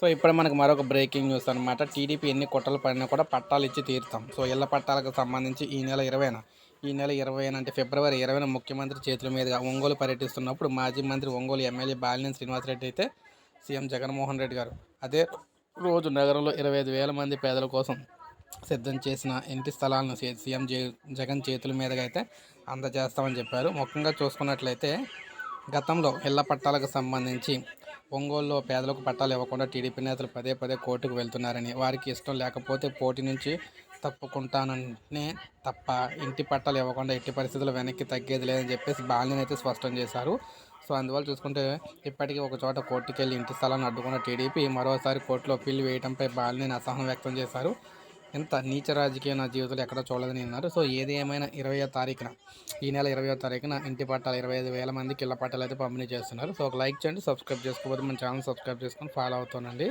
So ఇప్పుడు మనకు మరొక బ్రేకింగ్ న్యూస్ అనమాట టీడీపీ ఎన్ని కుట్రలు పడినా కూడా పట్టాలు ఇచ్చి తీరుతాం. సో ఇళ్ళ పట్టాలకు సంబంధించి ఈ నెల ఇరవైన ఈ నెల ఇరవైన అంటే ఫిబ్రవరి ఇరవైన ముఖ్యమంత్రి చేతుల మీదుగా ఒంగోలు పర్యటిస్తున్నప్పుడు మాజీ మంత్రి ఒంగోలు ఎమ్మెల్యే బాలినేని శ్రీనివాసరెడ్డి అయితే సీఎం జగన్మోహన్ రెడ్డి గారు. అదే రోజు నగరంలో ఇరవై ఐదు వేల మంది పేదల కోసం సిద్ధం చేసిన ఇంటి స్థలాలను సీఎం జగన్ చేతుల మీదుగా అయితే అందజేస్తామని చెప్పారు. ముఖ్యంగా చూసుకున్నట్లయితే గతంలో ఇళ్ళ పట్టాలకు సంబంధించి ఒంగోలులో పేదలకు పట్టాలు ఇవ్వకుండా టీడీపీ నేతలు పదే పదే కోర్టుకు వెళ్తున్నారని వారికి ఇష్టం లేకపోతే పోటీ నుంచి తప్పుకుంటాననే తప్ప ఇంటి పట్టాలు ఇవ్వకుండా ఎట్టి పరిస్థితులు వెనక్కి తగ్గేది లేదని చెప్పేసి బాలిని అయితే స్పష్టం చేశారు. సో అందువల్ల చూసుకుంటే ఇప్పటికీ ఒక చోట కోర్టుకెళ్ళి ఇంటి స్థలాన్ని అడ్డుకున్న టీడీపీ మరోసారి కోర్టులో పిల్లి వేయడంపై బాలిని అసహనం వ్యక్తం చేశారు. ఇంత నీచ రాజకీయం నా జీవితంలో ఎక్కడ చూడలేదని అన్నారు. సో ఏది ఏమైనా ఇరవయో తారీఖున ఈ నెల ఇరవయో తారీఖున ఇంటి పట్టాలు ఇరవై ఐదు వేల మందికి ఇళ్ళ పట్టాలు అయితే పంపిణీ చేస్తున్నారు. సో ఒక లైక్ చేయండి సబ్స్క్రైబ్ చేసుకోకపోతే మన ఛానల్ సబ్స్క్రైబ్ చేసుకొని ఫాలో అవుతానండి